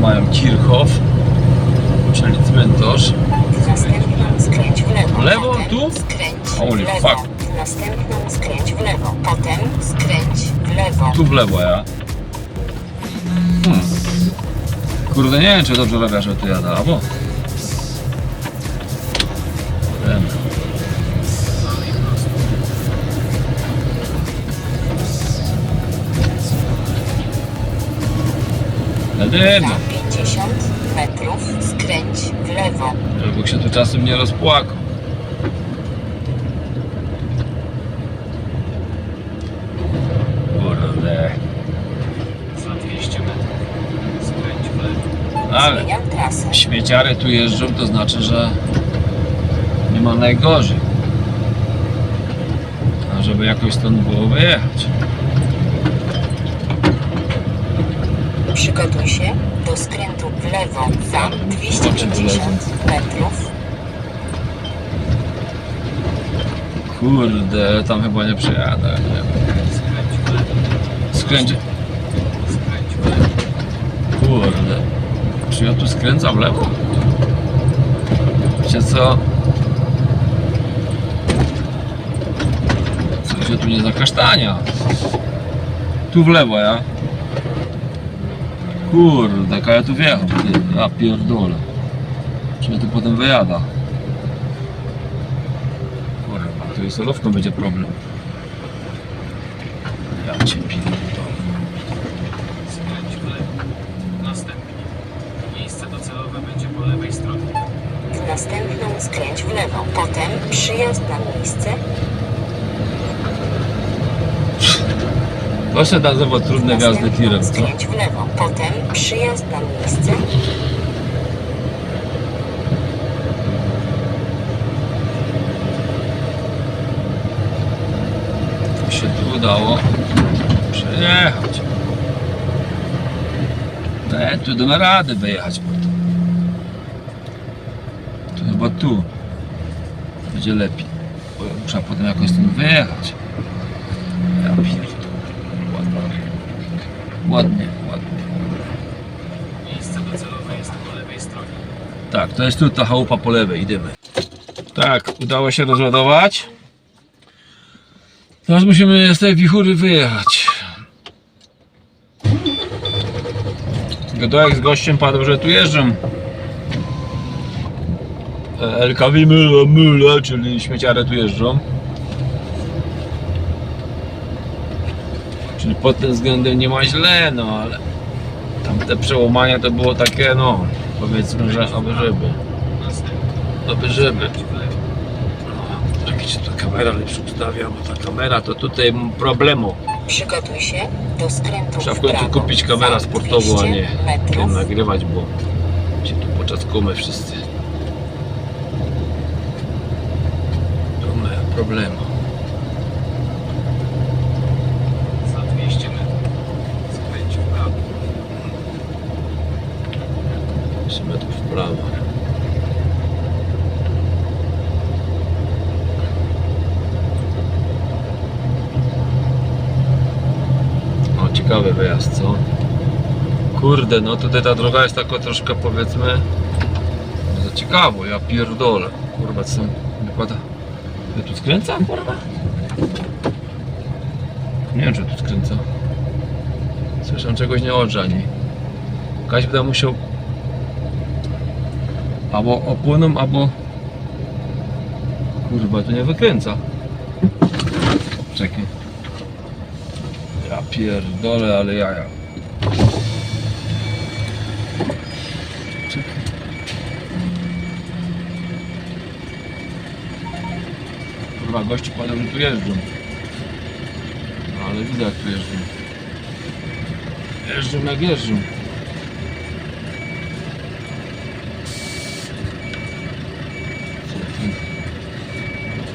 mają Kirchhoff, czyli cmentarz. Skręć w lewo. W lewo? Tu? Skręć Holy w lewo. fuck. Następną skręć w lewo. Potem skręć w lewo. Tu w lewo ja. Hmm. Kurde, nie wiem czy dobrze robię, że tu jadę, albo? Wiem. Jedyno, Za 50 metrów skręć w lewo. żeby się tu czasem nie rozpłakał. Kurde. Za 200 metrów skręć w lewo. Ale Zmieniam trasę. śmieciary tu jeżdżą, to znaczy, że nie ma najgorzej. A żeby jakoś stąd było wyjechać. Przygotuj się do skrętu w lewo. Za 250 metrów. Kurde, tam chyba nie przejadę. Skręć. Kurde. Czy ja tu skręcam w lewo? Wiecie co? Co się tu nie zakasztania? Tu w lewo, ja? Kurde, jaka ja tu wjechał. Ty, Ja pierdolę. Czy ja tu potem wyjada? Kurwa, tu jest solówką będzie problem. Ja cię pierdolę. Skręć w lewo. Następnie. Miejsce docelowe będzie po lewej stronie. W następną skręć w lewo. Potem przyjazd na miejsce. To się nazywa trudne Następną tirem, skręć w lewo. Potem przyjazd na miejsce. się tu udało przejechać. E, tu damy radę wyjechać potem. Tu chyba tu będzie lepiej. Bo muszę potem jakoś stąd wyjechać. Ja pierdolę. Ładnie. Ładnie, ładnie. Miejsce docelowe jest po lewej stronie. Tak, to jest tu ta chałupa po lewej, idziemy. Tak, udało się rozładować. Teraz musimy z tej wichury wyjechać. Godołek z gościem padł, że tu jeżdżą. E, LKW Myle, Myle, czyli śmieciare tu jeżdżą. Czyli pod tym względem nie ma źle, no ale tamte przełamania to było takie, no powiedzmy, że aby żeby. Aby żeby. Lewo. Jakiś tu kamera lepszy ustawia, bo ta kamera to tutaj problemu. Przygotuj się do skrętu Trzeba w końcu kupić kamerę sportową, a 200 nie nie nagrywać, bo się tu poczaskamy wszyscy. To problemu. Za 200 metrów skręć w prawo. 3 metrów w prawo. O, ciekawy wyjazd, co? Kurde, no tutaj ta droga jest taka troszkę powiedzmy za ciekawo, ja pierdolę. Kurwa, co wypada? Ja tu skręca, kurwa? Nie wiem, czy tu skręca. Słyszę czegoś nie odżani. Kaś by musiał albo opłoną, albo kurwa, to nie wykręca. Czekaj. Ja pierdolę, ale jaja. Czekaj. Kurwa, gości że tu jeżdżą. No, ale widzę jak tu jeżdżą. Jeżdżą jak jeżdżą.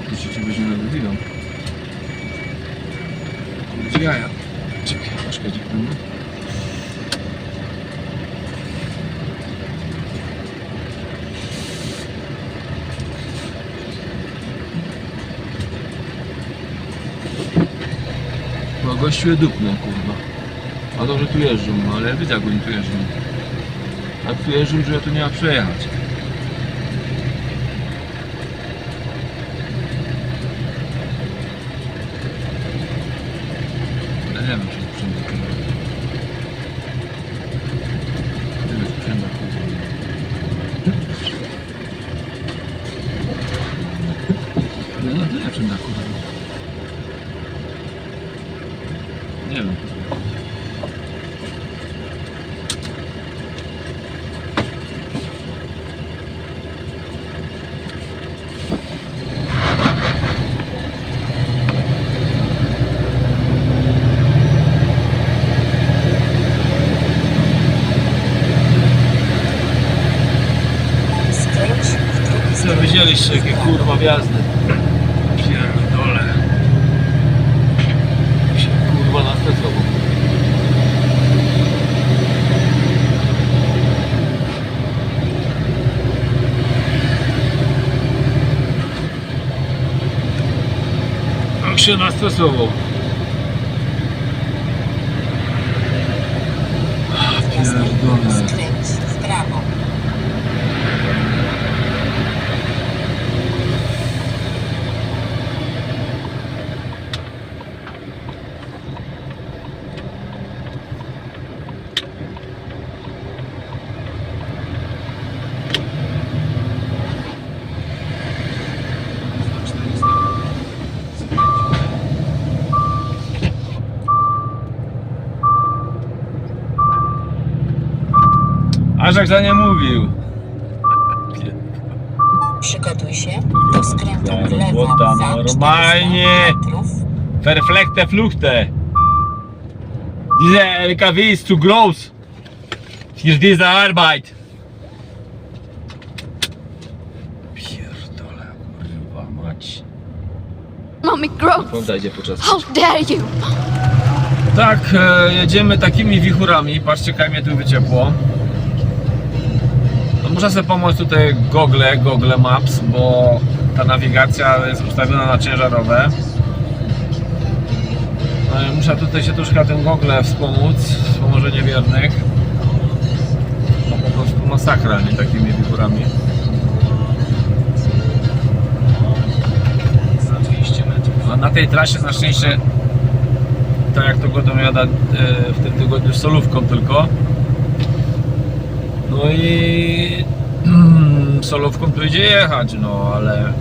To się ciebie nie nawywiją. Gdzie jaja? Czekaj, troszkę dziwne. No gościu je dupną, kurwa. A dobrze tu jeżdżą, ale widzę jak oni tu jeżdżą. Tak wierzył, że ja tu nie ma przejechać. Ja nie wiem, czy to sprzęt dopiero. Tyle sprzęta kurwa. No, no tyle sprzęta kurwa. Nie wiem. Widzieliście, jakie kurwa wjazdy? Pierdole. Się kurwa nastresował. Jak się nastresował. Następnie Pierdolę. skręć w prawo. Za 400 skręć w lewo. Jak za nie mówił. Przygotuj się do skrętu w lewo robota, za normalnie. 400 metrów. Verflechte Fluchte. Diese LKW ist zu groß. Für diese Arbeit. Pierdolę, kurwa mać. Mommy growth. Poddajcie podczas. How dare you? Tak, e, jedziemy takimi wichurami. Patrzcie, jak mnie tu wyciepło. No muszę sobie pomóc tutaj Google, Google Maps, bo ta nawigacja jest ustawiona na ciężarowe. No muszę tutaj się troszkę tym Google wspomóc, wspomożenie wiernych. No po prostu masakra, nie takimi wichurami. Za 200 metrów. A na tej trasie na szczęście, tak jak to godą jada e, w tym tygodniu solówką tylko. No i solówką tu idzie jechać, no ale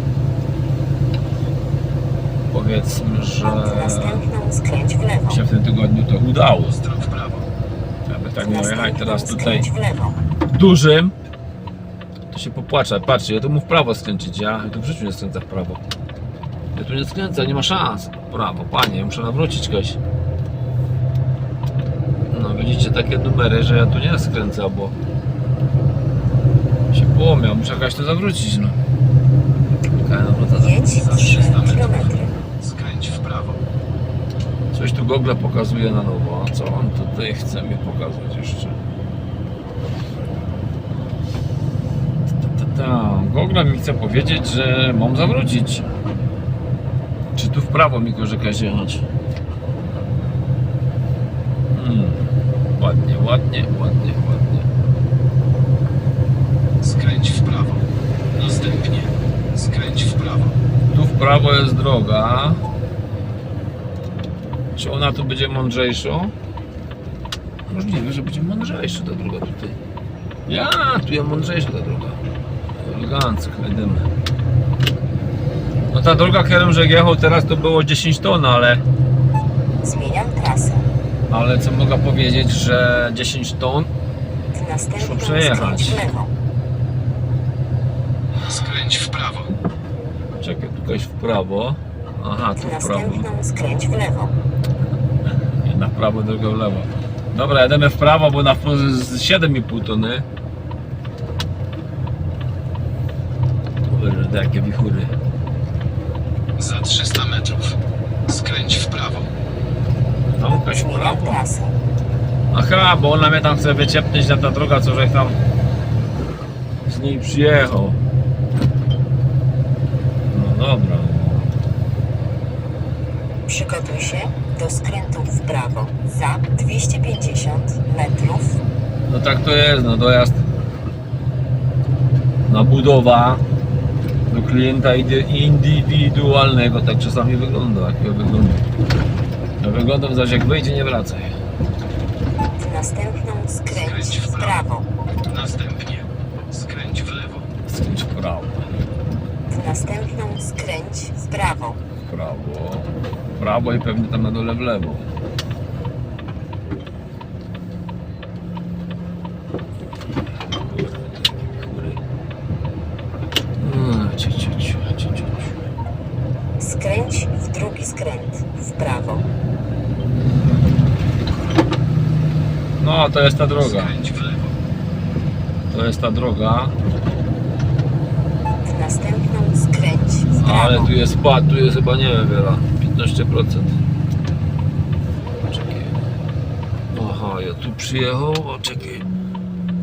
powiedzmy, że się w tym tygodniu to udało. Ostro w prawo. Aby tak miał jechać teraz tutaj dużym, to się popłacza. Patrzcie, ja tu mu w prawo skręcić, ja, ja tu w życiu nie skręcę w prawo. Ja tu nie skręcę, nie ma szans. Prawo, panie, muszę nawrócić kogoś. No widzicie takie numery, że ja tu nie skręcę, bo się połomiał, muszę jakaś to zawrócić, no. Nawrota Jedź Za 3 300 metrów. Skręć w prawo. Coś tu Google pokazuje na nowo. A co on tutaj chce mi pokazać jeszcze? Ta, ta, ta. Google mi chce powiedzieć, że mam zawrócić. Czy tu w prawo mi każe jechać? Hmm. Ładnie, ładnie, ładnie, ładnie. Skręć w prawo. Następnie skręć w prawo. Tu w prawo jest droga. Czy ona tu będzie mądrzejszą? Możliwe, że będzie mądrzejsza ta droga tutaj. Ja, tu jest mądrzejsza ta droga. Elegancko, jedziemy. No ta droga, którą że jechał teraz to było 10 ton, ale, Zmieniam trasę. ale co mogę powiedzieć, że 10 ton następną przejechać. skręć w lewo. Skręć w prawo. Tutaj w prawo. Aha, tu W prawo. następną skręć w lewo. Jedna w prawo, druga w lewo. Dobra, jedziemy w prawo, bo na wprost jest 7,5 tony. Kurde, jakie wichury. Za 300 metrów. Skręć w prawo. Tam jakaś w prawo. Aha, bo ona mnie tam chce wyciepnąć na ta droga, co żeś tam z niej przyjechał. No dobra. Przygotuj się do skrętu w prawo. Za 250 metrów. No tak to jest, no dojazd na budowa do klienta indywidualnego. Tak czasami wygląda, jak ja wyglądam. Ja wyglądam zaś jak wyjdzie, nie wracaj. Następną skręć w prawo. Następnie skręć w lewo. Skręć w prawo, W następną skręć w prawo. w prawo, w prawo i pewnie tam na dole w lewo. Skręć w drugi skręt w prawo. No, to jest ta droga. Skręć w lewo. To jest ta droga, W następną skręć w prawo. ale tu jest pad, tu jest chyba nie wiem wiele, 15%. Czekaj. Aha, ja tu przyjechał, o.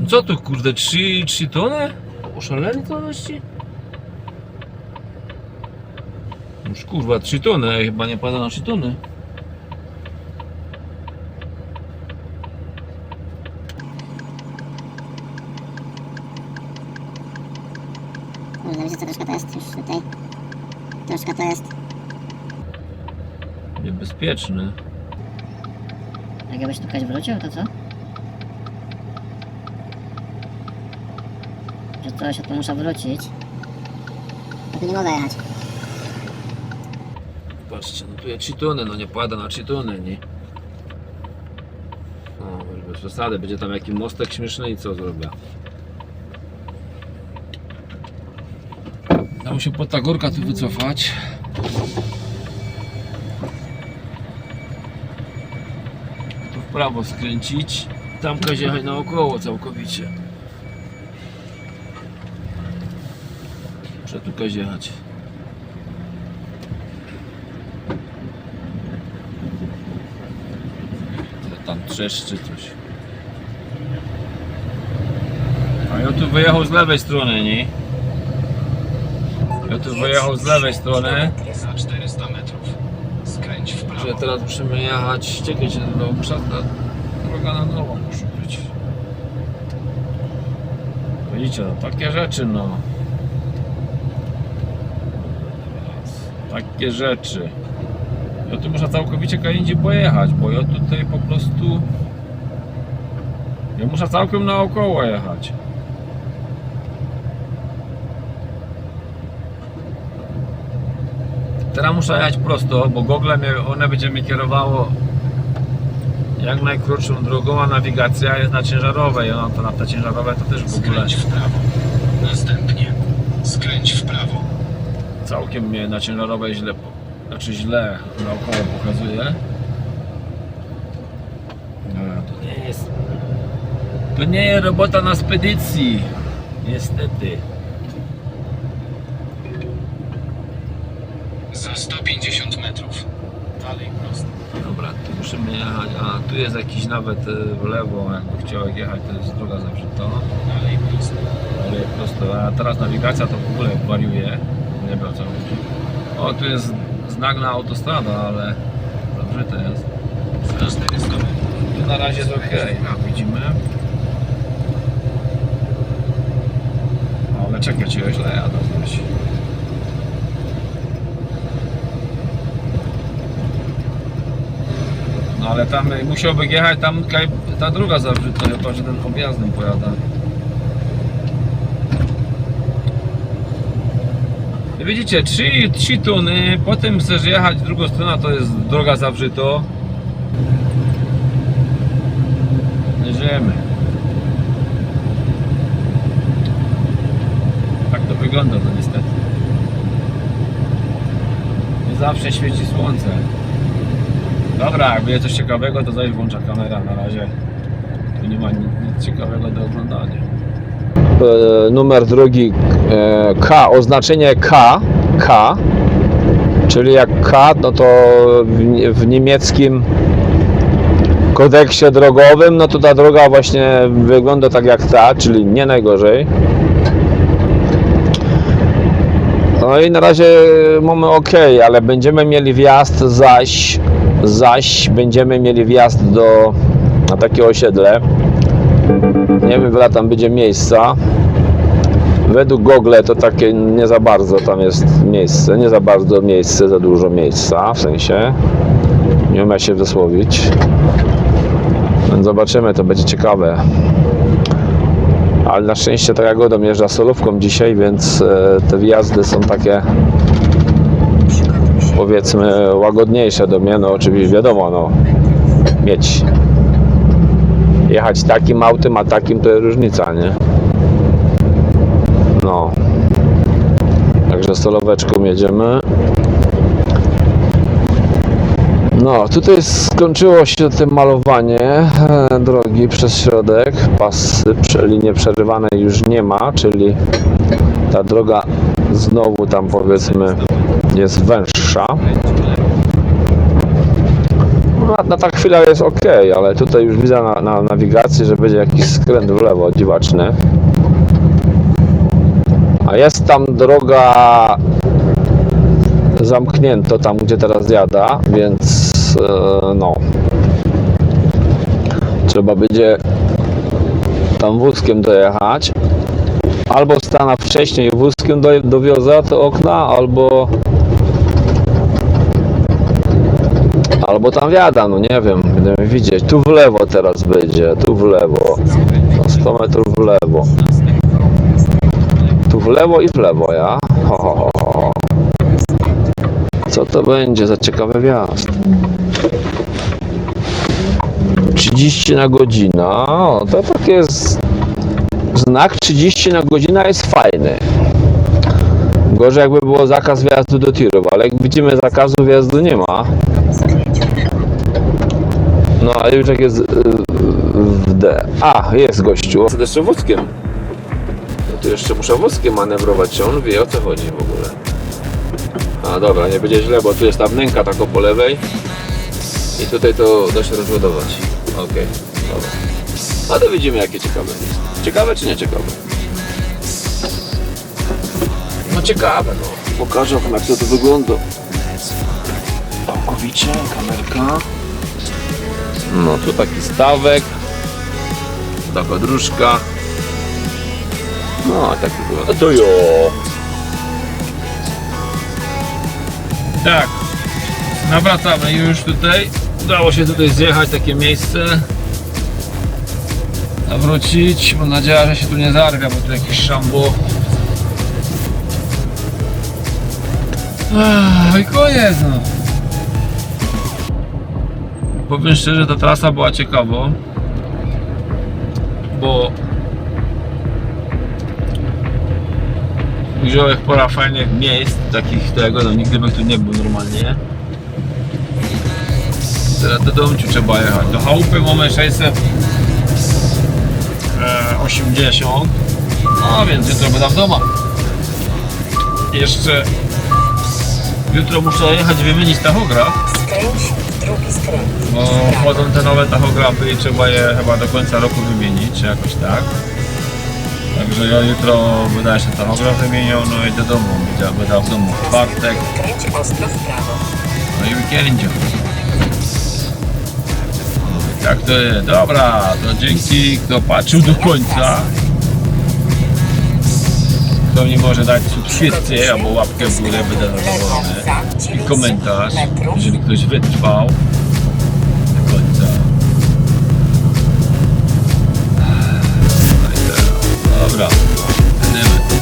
No Co tu kurde, 3, 3 tony? Oszaleli to właściwie? Już kurwa 3 tony, chyba nie pada na 3 tony. Kurde, wiecie co troszkę to jest już tutaj. Troszkę to jest. Niebezpieczny. Jak jakbyś tu ktoś wrócił, to co? Że coś, to muszę wrócić. Tu nie mogę jechać. Patrzcie, no tu jest 3 tony, no nie pada na 3 tony, nie? No, już bez przesady, będzie tam jakiś mostek śmieszny i co zrobię? Dam się pod ta górka tu wycofać. Tu w prawo skręcić. Tam jechać naokoło całkowicie. Muszę tu jechać. Tam trzeszczy coś. A ja tu wyjechał z lewej strony, nie? Ja tu wyjechał z lewej strony. Za 400 metrów. Skręć w Że prawo. teraz musimy jechać, czekajcie, no muszę ta droga na nową musi być. Widzicie, no takie rzeczy no. Takie rzeczy. Ja tu muszę całkowicie gdzie indziej pojechać, bo ja tutaj po prostu... Ja muszę całkiem naokoło jechać. Teraz muszę jechać prosto, bo Google mnie, one będzie mi kierowało jak najkrótszą drogą, a nawigacja jest na ciężarowej. Ona to na te ciężarowe to też w ogóle Skręć w prawo. Następnie skręć w prawo. całkiem mnie na ciężarowej źle, znaczy źle naokoło pokazuje. No, to nie jest. To nie jest robota na spedycji. Niestety. Za 150 metrów. Dalej prosto. Dobra, tu musimy jechać. A tu jest jakiś nawet e, w lewo, jakby chciał jechać, to jest droga zawrzyta. Dalej prosto. Ale prosto, a teraz nawigacja to w ogóle wariuje. Nie wiem co chodzi. O, tu jest znak na autostrada, ale zawrzyte jest. Za 400 metrów. Tu na razie jest ok, widzimy. Ale ja źle jadę coś. Ale tam y, musiałby jechać, tam ta druga zawrzyta, chyba że ten objazdem pojada. Widzicie, 3, 3 tuny, potem chcesz jechać w drugą stronę, to jest droga zawrzyto. Jedziemy. Tak to wygląda no niestety. Nie zawsze świeci słońce. Dobra, jak będzie coś ciekawego, to zaś włącza kamera na razie. Tu nie ma nic, nic ciekawego do oglądania. numer drogi e, K, oznaczenie K, K, czyli jak K, no to w, w niemieckim kodeksie drogowym, no to ta droga właśnie wygląda tak jak ta, czyli nie najgorzej. No i na razie mamy ok, ale będziemy mieli wjazd zaś, zaś będziemy mieli wjazd do, na takie osiedle. Nie wiem ile tam będzie miejsca. według Google to takie nie za bardzo tam jest miejsce, nie za bardzo miejsce, za dużo miejsca, w sensie. Nie umiem się wysłowić. Zobaczymy, to będzie ciekawe. Ale na szczęście ta Jagoda jeżdża solówką dzisiaj, więc e, te wjazdy są takie powiedzmy łagodniejsze do mnie. No oczywiście wiadomo, no mieć jechać takim autem, a takim to jest różnica, nie? No. Także soloweczką jedziemy. No, tutaj skończyło się to malowanie e, drogi przez środek. Pasy, linie przerywane już nie ma, czyli ta droga znowu tam powiedzmy jest węższa. No, na ta chwila jest ok, ale tutaj już widzę na, na nawigacji, że będzie jakiś skręt w lewo dziwaczny. A jest tam droga zamknięto tam, gdzie teraz jada, więc e, no. Trzeba będzie tam wózkiem dojechać. Albo stanę wcześniej wózkiem do, dowiozę te okna, albo albo tam wiada, no nie wiem, będziemy widzieć. Tu w lewo teraz będzie, tu w lewo. No 100 metrów w lewo. Tu w lewo i w lewo, ja. Ho, ho, ho. Co to będzie za ciekawy wjazd? 30 na godzinę. O, to takie jest. Znak 30 na godzinę jest fajny. Gorzej jakby było zakaz wjazdu do tirów, ale jak widzimy zakazu wjazdu nie ma. No ale już jak jest y, w D. A, jest gościu. Z jeszcze wózkiem. No tu jeszcze muszę wózkiem manewrować, czy on wie o co chodzi w ogóle. A dobra, nie będzie źle, bo tu jest ta wnęka tako po lewej i tutaj to da się rozładować. Okej, dobra. A to widzimy jakie ciekawe jest. Ciekawe czy nie ciekawe? No ciekawe no. Pokażę wam jak to, to wygląda. Całkowicie, kamerka. No tu taki stawek. Taka dróżka. No tak wygląda. To jo. Tak. Nawracamy już tutaj. Udało się tutaj zjechać takie miejsce. Nawrócić. Mam nadzieję, że się tu nie zarga, bo tu jakieś szambo. Ach, I koniec no. Powiem szczerze, ta trasa była ciekawa. Bo wziąłem pora fajnych miejsc, takich tego, no nigdy bym tu nie był normalnie. Teraz do domciu trzeba jechać. Do chałupy mamy 680. No więc jutro będę w domu. Jeszcze jutro muszę jechać wymienić tachograf, Skręć w drugi skręt. bo wchodzą te nowe tachografy i trzeba je chyba do końca roku wymienić, czy jakoś tak. Także ja jutro będę jeszcze tachograf wymieniał, no i do domu, będę, w domu w czwartek, Kręć ostro w prawo. no i weekendzie. Tak to jest, dobra, to dzięki kto patrzył do końca. Kto mi może dać subskrypcję albo łapkę w górę, będę zadowolony. I komentarz, jeżeli ktoś wytrwał do końca. Dobra, będziemy tu